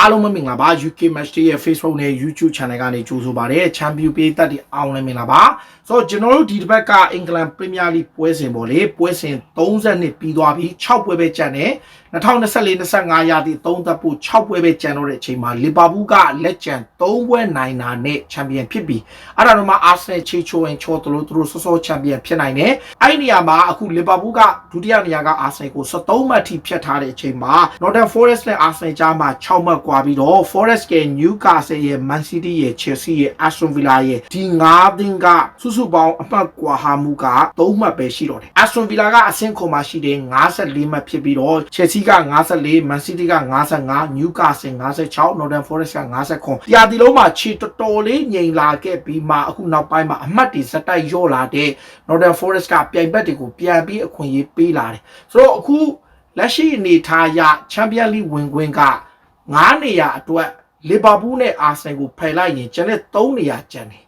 အားလုံးပဲမင်္ဂလာပါ UK Match Day ရဲ့ Facebook နဲ့ YouTube Channel ကနေကြိုဆိုပါရစေ။ Champion ပေးသက်ဒီအောင်လည်းမင်္ဂလာပါ။ ဆိုတော့ကျွန်တော်တို့ဒီတစ်ပတ်ကအင်္ဂလန် Premier League ပွဲစဉ်ပေါ့လေပွဲစဉ်30နှစ်ပြီးသွားပြီ6ပွဲပဲကျန်တယ်2024-25ရာသီ3သက်ဖို့6ပွဲပဲကျန်တော့တဲ့အချိန်မှာလီဗာပူးကလက်ကျန်3ပွဲနိုင်တာနဲ့ချန်ပီယံဖြစ်ပြီအဲ့ဒါတော့မှအာဆနယ်ချေချိုရင်ချောတို့သူတို့စောစောချန်ပီယံဖြစ်နိုင်တယ်အဲ့ဒီနေရာမှာအခုလီဗာပူးကဒုတိယနေရာကအာဆနယ်ကို73မှတ်ထိဖြတ်ထားတဲ့အချိန်မှာ Nottingham Forest နဲ့ Arsenal ကြားမှာ6မှတ်ကွာပြီးတော့ Forest က Newcastle ရဲ့ Man City ရဲ့ Chelsea ရဲ့ Aston Villa ရဲ့ဒီ9သင်းကစုစုပေါင်းအမှတ်ကွာဟာမှုက3မှတ်ပဲရှိတော့တယ် Aston Villa ကအဆင့်ခုံမှာရှိတယ်54မှတ်ဖြစ်ပြီးတော့ Chelsea က54 Man City က55 Newcastle 56 Nottingham Forest က59တရားဒီလုံးမှာခြေတော်တော်လေးငြိမ်လာခဲ့ပြီးမှအခုနောက်ပိုင်းမှာအမှတ်တွေစက်တိုက်ရော့လာတဲ့ Nottingham Forest ကပြိုင်ဘက်တွေကိုပြန်ပြီးအခွင့်အရေးပေးလာတယ်ဆိုတော့အခုလက်ရှိအနေထားရချန်ပီယံလိဝင်ခွင့်က9နေရာအတွက်လီဗာပူးနဲ့အာဆင်ကိုဖယ်လိုက်ရင်ကျန်တဲ့3နေရာကျန်တယ်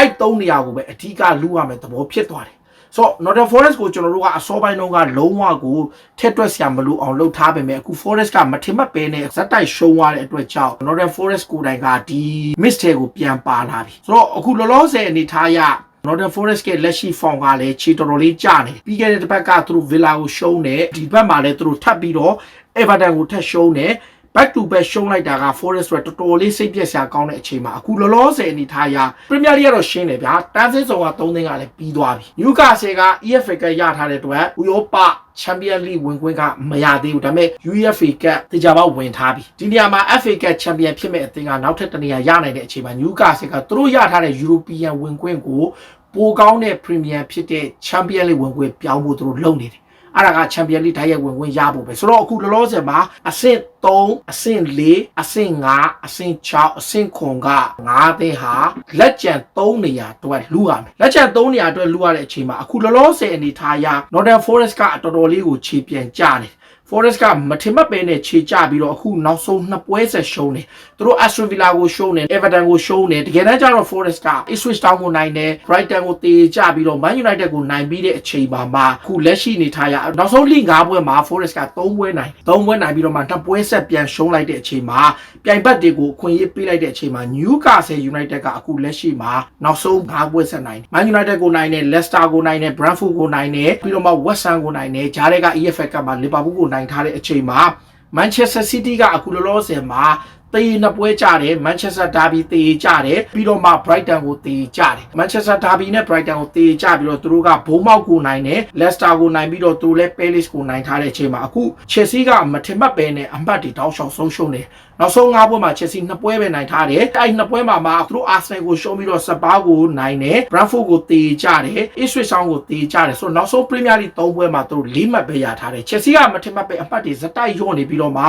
အဲ့3နေရာကိုပဲအဓိကလူရမယ်သဘောဖြစ်သွားတယ်ဆိုတော့ Northern Forest ကိုကျွန်တော်တို့ကအစောပိုင်းတုန်းကလုံးဝကိုထက်တွက်စရာမလိုအောင်လုပ်ထားပေမဲ့အခု Forest ကမထင်မှတ်ပဲနဲ့ဇက်တိုက်ရှုံးသွားတဲ့အတွက်ကြောင့် Northern Forest ကိုယ်တိုင်ကဒီ miss တွေကိုပြန်ပါလာပြီဆိုတော့အခုလောလောဆယ်အနေထားရ Northern Forest ကလက်ရှိ form ကလည်းခြေတော်တော်လေးကျနေပြီးခဲ့တဲ့တစ်ပတ်ကသူတို့ Villa ကိုရှုံးတယ်ဒီဘက်မှာလည်းသူတို့ထပ်ပြီးတော့ Everton ကိုထပ်ရှုံးတယ် back to back ရှုံးလိုက်တာက Forest ဆိုတော်တော်လေးစိတ်ပြက်စရာကောင်းတဲ့အချိန်မှာအခုလောလောဆယ်အနေထားရ Premier League ကတော့ရှင်းတယ်ဗျာတန်းစင်းဆောင်က3သင်းကလည်းပြီးသွားပြီ Newcastle က EFA ကရထားတဲ့အတွက်ဥရောပ Champion League ဝင်ခွင့်ကမရသေးဘူးဒါပေမဲ့ UEFA ကတေချာပေါက်ဝင်ထားပြီဒီနေရာမှာ FA က Champion ဖြစ်မဲ့အသင်းကနောက်ထပ်တစ်နေရာရနိုင်တဲ့အချိန်မှာ Newcastle ကသူတို့ရထားတဲ့ European ဝင်ခွင့်ကိုပိုကောင်းတဲ့ Premier ဖြစ်တဲ့ Champion League ဝင်ခွင့်ပြောင်းဖို့သူတို့လုပ်နေတယ် အဲ့ဒါကချန်ပီယံလိဓာတ်ရိုက်ဝင်ဝင်ရဖို့ပဲဆိုတော့အခုလောလောဆယ်မှာအဆင့်3အဆင့်4အဆင့်5အဆင့်6အဆင့်9က9သင်းဟာလက်ကျန်3နေရာအတွက်လူရမယ်လက်ကျန်3နေရာအတွက်လူရတဲ့အချိန်မှာအခုလောလောဆယ်အနေထားရ Northern Forest ကတော်တော်လေးကိုခြေပြန်ကြတယ် Forest ကမထင်မှတ်ပဲနဲ့ခြေကျပြီးတော့အခုနောက်ဆုံးနှစ်ပွဲဆက်ရှုံးတယ်သူတို့ Aston Villa ကိုရှုံးတယ် Everton ကိုရှုံးတယ်တကယ်တမ်းကျတော့ Forest က Ipswich Town ကိုနိုင်တယ် Brighton ကိုတေကျပြီးတော့ Man United ကိုနိုင်ပြီးတဲ့အချိန်ပါမှာအခုလက်ရှိနေထားရနောက်ဆုံးလိ5ပွဲမှာ Forest က3ပွဲနိုင်3ပွဲနိုင်ပြီးတော့မှနှစ်ပွဲဆက်ပြန်ရှုံးလိုက်တဲ့အချိန်မှာပြိုင်ဘက်တွေကိုအခွင့်အရေးပေးလိုက်တဲ့အချိန်မှာ Newcastle United ကအခုလက်ရှိမှာနောက်ဆုံး5ပွဲဆက်နိုင်တယ် Man United ကိုနိုင်တယ် Leicester ကိုနိုင်တယ် Brentford ကိုနိုင်တယ်ပြီးတော့မှ West Ham ကိုနိုင်တယ်ဂျားတွေက EFL ကမှာ Liverpool ကိုနိုင်ထားတဲ့အချိန်မှာ Manchester City ကအခုလောလောဆယ်မှာ တေးနှစ်ပွဲကြတယ် Manchester Derby တေးကြတယ်ပြီးတော့မှ Brighton ကိုတေးကြတယ် Manchester Derby နဲ့ Brighton ကိုတေးကြပြီးတော့သူတို့ကဘိုးမောက်ကိုနိုင်တယ် Leicester ကိုနိုင်ပြီးတော့သူတို့လည်း Palace ကိုနိုင်ထားတဲ့အချိန်မှာအခု Chelsea ကမထင်မှတ်ပဲနဲ့အမှတ်တွေတောက်လျှောက်ဆုံးရှုံးတယ်နောက်ဆုံး၅ပွဲမှာ Chelsea နှစ်ပွဲပဲနိုင်ထားတယ်အဲ့နှစ်ပွဲမှာမှသူတို့ Arsenal ကိုရှုံးပြီးတော့ Spurs ကိုနိုင်တယ် Brentford ကိုတေးကြတယ် Ipswich Town ကိုတေးကြတယ်ဆိုတော့နောက်ဆုံး Premier League ၃ပွဲမှာသူတို့၄မှတ်ပဲရထားတယ် Chelsea ကမထင်မှတ်ပဲအမှတ်တွေဇက်တိုက်ရော့နေပြီးတော့မှ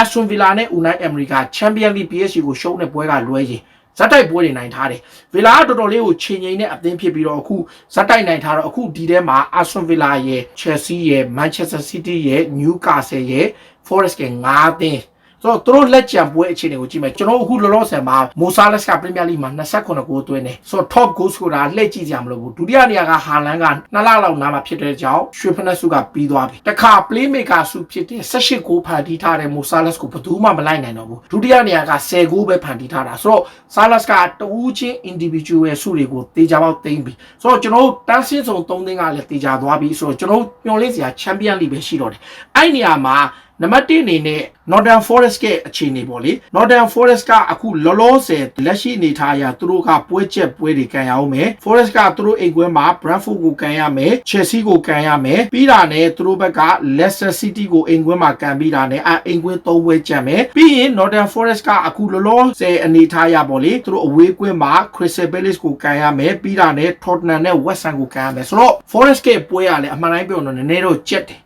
Aston Villa နဲ့ Unai Emery က Champions League PSG ကိုရှုံးတဲ့ပွဲကလွဲရင်ဇက်တိုက်ပွဲတွေနိုင်ထားတယ်။ Villa ကတော်တော်လေးကိုချိန်ချိန်နဲ့အသင်းဖြစ်ပြီးတော့အခုဇက်တိုက်နိုင်ထားတော့အခုဒီထဲမှာ Aston Villa ရဲ့ Chelsea ရဲ့ Manchester City ရဲ့ Newcastle ရဲ့ Forest ရဲ့၅သင်း ဆိုတော့သူတို့လက်ကျန်ပွဲအခြေအနေကိုကြည့်မယ်ကျွန်တော်အခုလောလောဆယ်မှာမိုဆာလက်စ်ကပရီးမီယာလိမှာ29ဂိုးသွင်းတယ်ဆိုတော့ top goal scorer လှည့်ကြည့်ကြမလို့ဘူးဒုတိယနေရာကဟာလန်က2လလောက်နားမှာဖြစ်တဲ့ကြောင့်ရွှေဖနက်စုကပြီးသွားပြီတခါ playmaker စုဖြစ်တဲ့18ဂိုးဖန်တီးထားတဲ့မိုဆာလက်စ်ကိုဘယ်သူမှမလိုက်နိုင်တော့ဘူးဒုတိယနေရာက10ဂိုးပဲဖန်တီးထားတာဆိုတော့ဆာလက်စ်ကတဦးချင်း individual ရဲ့စုတွေကိုတေချာပေါက်သိမ်းပြီဆိုတော့ကျွန်တော်တို့တန်းစင်းစုံ3သင်းကလည်းတေချာသွားပြီဆိုတော့ကျွန်တော်တို့ညွှန်လင်းစရာ champion league ပဲရှိတော့တယ်အဲ့နေရာမှာ နံပါတ်1အနေနဲ့ Northern Forest ရဲ့အခြေအနေပေါ့လေ Northern Forest ကအခုလောလောဆယ်လက်ရှိအနေထားအရသူတို့ကပွဲချက်ပွဲတွေကန်ရအောင်မယ် Forest ကသူတို့အိမ်ကွင်းမှာ Brentford ကိုကန်ရမယ် Chelsea ကိုကန်ရမယ်ပြီးတာနဲ့သူတို့ဘက်က Leicester City ကိုအိမ်ကွင်းမှာကန်ပြီးတာနဲ့အဲအိမ်ကွင်း၃ပွဲကြံမယ်ပြီးရင် Northern Forest ကအခုလောလောဆယ်အနေထားရပေါ့လေသူတို့အဝေးကွင်းမှာ Crystal Palace ကိုကန်ရမယ်ပြီးတာနဲ့ Tottenham နဲ့ West Ham ကိုကန်ရမယ်ဆိုတော့ Forest ကပွဲကလည်းအမှန်တိုင်းပြောတော့နည်းနည်းတော့ကြက်တယ်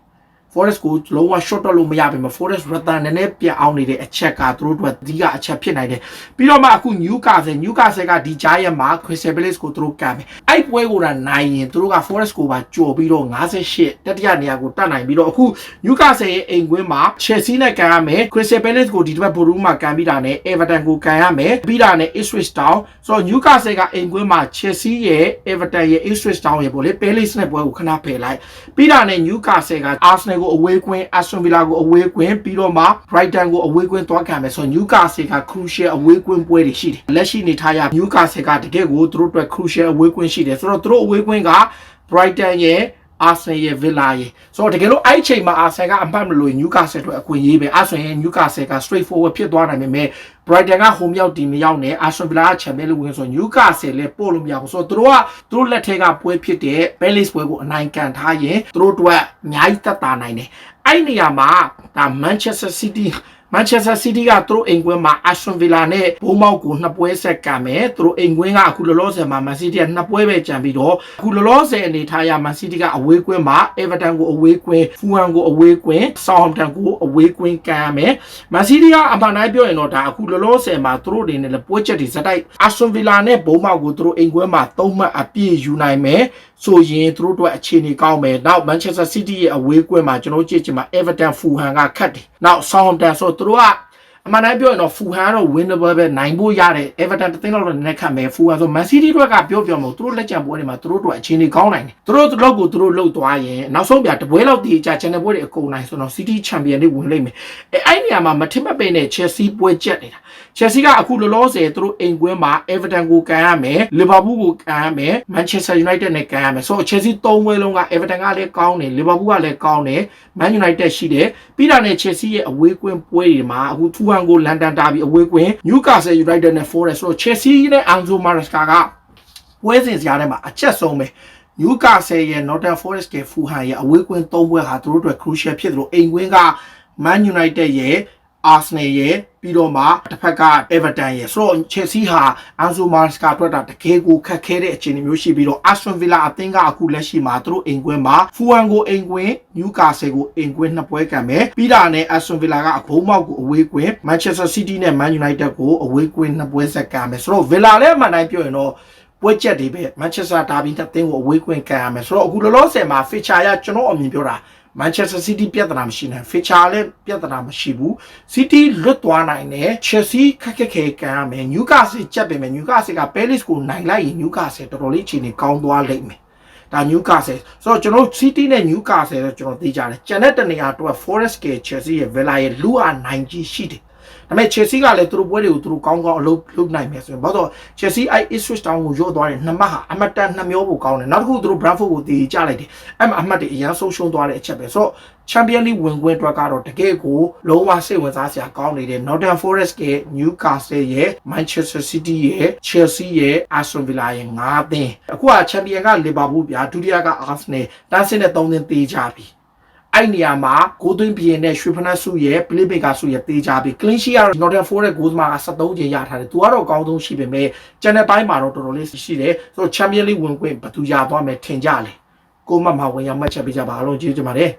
Forest ကိုလုံးဝ short တော့လို့မရပါဘူး Forest Rather နည်းနည်းပြန်အောင်နေတဲ့အချက်ကသူတို့တို့အဓိကအချက်ဖြစ်နိုင်တယ်ပြီးတော့မှအခု Newcastle Newcastle ကဒီကြားရက်မှာ Crystal Palace ကိုသူတို့ကမ်းမယ်အဲ့ပွဲကိုတော့နိုင်ရင်သူတို့က Forest ကိုပါကြော်ပြီးတော့58တတိယနေရာကိုတက်နိုင်ပြီးတော့အခု Newcastle ရဲ့အိမ်ကွင်းမှာ Chelsea နဲ့ကန်ရမယ် Crystal Palace ကိုဒီတစ်ပတ်ဘူရူးမှာကန်ပြီးတာနဲ့ Everton ကိုကန်ရမယ်ပြီးတာနဲ့ Ipswich Town ဆိုတော့ Newcastle ကအိမ်ကွင်းမှာ Chelsea ရဲ့ Everton ရဲ့ Ipswich Town ရဲ့ပေါ့လေ Palace နဲ့ပွဲကိုခဏဖယ်လိုက်ပြီးတာနဲ့ Newcastle က Arsenal ကိုအဝေးကွင်း Aston Villa ကိုအဝေးကွင်းပြီးတော့မှ Brighton ကိုအဝေးကွင်းသွားခံမယ်ဆိုတော့ Newcastle က crucial အဝေးကွင်းပွဲတွေရှိတယ်လက်ရှိနေထားရ Newcastle ကတကယ်ကိုသူတို့အတွက် crucial အဝေးကွင်းရှိတယ်ဆိုတော့သူတို့အဝေးကွင်းက Brighton ရဲ့ အာဆင်ရဲ့ဗီလာရဲ့ဆိုတော့တကယ်လို့အဲ့ဒီချိန်မှာအာဆင်ကအမှတ်မလို့နျူကာဆယ်အတွက်အခွင့်အရေးပဲအာဆင်ရဲ့နျူကာဆယ်က straight forward ဖြစ်သွားနိုင်ပေမဲ့ Brighton က home ရောက်တီမရောက်နဲ့အာဆင်ဗီလာကချန်ပီယံလိဝင်ဆိုနျူကာဆယ်လည်းပို့လို့မရဘူးဆိုတော့သူတို့ကသူတို့လက်ထက်ကပွဲဖြစ်တဲ့ Palace ပွဲကိုအနိုင်ကန်ထားရင်သူတို့အတွက်အများကြီးသက်သာနိုင်တယ်အဲ့ဒီနေရာမှာဒါ Manchester City Manchester City ကသူတို့အိမ်ကွင်းမှာ Aston Villa နဲ့ဘိုးမောက်ကိုနှစ်ပွဲဆက်ကံမယ်သူတို့အိမ်ကွင်းကအခုလောလောဆယ်မှာ Man City ကနှစ်ပွဲပဲကြံပြီးတော့အခုလောလောဆယ်အနေထားရ Man City ကအဝေးကွင်းမှာ Everton ကိုအဝေးကွင်း Fulham ကိုအဝေးကွင်း Southampton ကိုအဝေးကွင်းကံရမယ် Man City ကအမှန်တိုင်းပြောရင်တော့ဒါအခုလောလောဆယ်မှာသူတို့တွေနဲ့လည်းပွဲချက်တွေဇက်တိုက် Aston Villa နဲ့ဘိုးမောက်ကိုသူတို့အိမ်ကွင်းမှာသုံးမှတ်အပြည့်ယူနိုင်မယ်ဆိုရင်သူတို့အတွက်အခြေအနေကောင်းမယ်နောက် Manchester City ရဲ့အဝေးကွင်းမှာကျွန်တော်ကြည့်ချင်မှာ Everton Fulham ကခတ်တယ်နောက် Southampton ဆိုသူတို့က အမှန်တိုင်းပြောရင်တော့ဖူဟန်ကတော့ winnable ပဲနိုင်ဖို့ရတယ် Everton တစ်သိန်းလောက်တော့နည်းနည်းခတ်မယ်ဖူဟန်ဆို Man City တို့ကပြောပြောမလို့သူတို့လက်ကျန်ပွဲတွေမှာသူတို့တို့အခြေအနေကောင်းနိုင်တယ်သူတို့တို့လောက်ကိုသူတို့လှုပ်သွားရင်နောက်ဆုံးပြတပွဲလောက်တည်ကြ channel ပွဲတွေအကုန်နိုင်ဆိုတော့ City Champion တွေဝင်လိမ့်မယ်အဲအဲ့နေရာမှာမထင်မပဲနဲ့ Chelsea ပွဲကြက်နေတာ Chelsea ကအခုလောလောဆယ်သူတို့အိမ်ကွင်းမှာ Everton ကိုကန်ရမယ် Liverpool ကိုကန်ရမယ် Manchester United နဲ့ကန်ရမယ်ဆိုတော့ Chelsea ၃ပွဲလုံးက Everton ကလည်းကောင်းတယ် Liverpool ကလည်းကောင်းတယ် Man United ရှိတယ်ပြီးတာနဲ့ Chelsea ရဲ့အဝေးကွင်းပွဲတွေမှာအခု2-1ကို London Derby အဝေးကွင်း Newcastle United နဲ့ Forest ဆိုတော့ Chelsea နဲ့ Enzo Maresca ကပွဲစဉ်စရာထဲမှာအချက်ဆုံးပဲ Newcastle ရဲ့ Nottingham Forest ရဲ့ Fulham ရဲ့အဝေးကွင်း၃ပွဲဟာသူတို့အတွက် crucial ဖြစ်တယ်လို့အိမ်ကွင်းက Man United ရဲ့ Arsenal ရဲ့ပြီးတော့မှတစ်ဖက်က Everton ရဲ့ဆိုတော့ Chelsea ဟာ Enzo Maresca အတွက်ဒါတကယ်ကိုခက်ခဲတဲ့အခြေအနေမျိုးရှိပြီးတော့ Aston Villa အသင်းကအခုလက်ရှိမှာသူတို့အိမ်ကွင်းမှာ Fulham ကိုအိမ်ကွင်း Newcastle ကိုအိမ်ကွင်းနှစ်ပွဲကန်မယ်ပြီးတာနဲ့ Aston Villa ကအဘုံမောက်ကိုအဝေးကွင်း Manchester City နဲ့ Man United ကိုအဝေးကွင်းနှစ်ပွဲဆက်ကန်မယ်ဆိုတော့ Villa လည်းအမှန်တိုင်းပြောရင်တော့ပွဲချက်တွေပဲ Manchester Derby နဲ့တင်းကိုအဝေးကွင်းကန်ရမယ်ဆိုတော့အခုလောလောဆယ်မှာ feature ရကျွန်တော်အမြင်ပြောတာ Manchester City ပြဿနာမရှိနိုင် feature လည်းပြဿနာမရှိဘူး City လွတ်သွားနိုင်တယ် Chelsea ခက်ခက်ခဲကန်ရမယ် Newcastle ကြက်ပေမဲ့ Newcastle က Palace ကိုနိုင်လိုက်ရင် Newcastle တော်တော်လေးအခြေအနေကောင်းသွားလိမ့်မယ်ဒါ Newcastle ဆိုတော့ကျွန်တော် City နဲ့ Newcastle တော့ကျွန်တော်သိကြတယ်ကျန်တဲ့တနေရာတော့ Forest က Chelsea ရဲ့ Villa ရဲ့လူအားနိုင်ကြီးရှိတယ် ဒါပေမဲ့ Chelsea ကလည်းသူတို့ပွဲတွေကိုသူတို့ကောင်းကောင်းအလုပ်လုပ်နိုင်မယ်ဆိုရင်ဘာလို့ Chelsea အဲ့ Ipswich Town ကိုရော့သွားတယ်နှစ်မှတ်ဟာအမတ်တန်နှစ်မျိုးကိုကောင်းတယ်နောက်တစ်ခုသူတို့ Brentford ကိုတည်ကြလိုက်တယ်အဲ့မှာအမှတ်တွေအရင်ဆုံးရှုံးသွားတဲ့အချက်ပဲဆိုတော့ Champion League ဝင်ခွင့်အတွက်ကတော့တကယ်ကိုလုံးဝစိတ်ဝင်စားစရာကောင်းနေတယ် Nottingham Forest ရဲ့ Newcastle ရဲ့ Manchester City ရဲ့ Chelsea ရဲ့ Aston Villa ရဲ့၅သင်းအခုက Champion က Liverpool ဗျာဒုတိယက Arsenal တန်းစင်းနဲ့၃သင်းသေးကြပြီ အဲ့နေရာမှာကိုသွင်းပြင်းနဲ့ရွှေဖနက်စုရဲ့ playmaker စုရဲ့တေးကြပြီး clean sheet ကတော့ Nottingham Forest ဂိုးသမားက73ကျင်ရထားတယ်။ तू ကတော့အကောင်းဆုံးရှိပေမဲ့ကျန်တဲ့ပိုင်းမှာတော့တော်တော်လေးရှိတယ်။ဆိုတော့ Champions League ဝင်ခွင့်ဘယ်သူရသွားမယ်ထင်ကြလဲ။ကိုမမဝင်ရမှတ်ချက်ပေးကြပါအောင်ကျေးဇူးတင်ပါတယ်။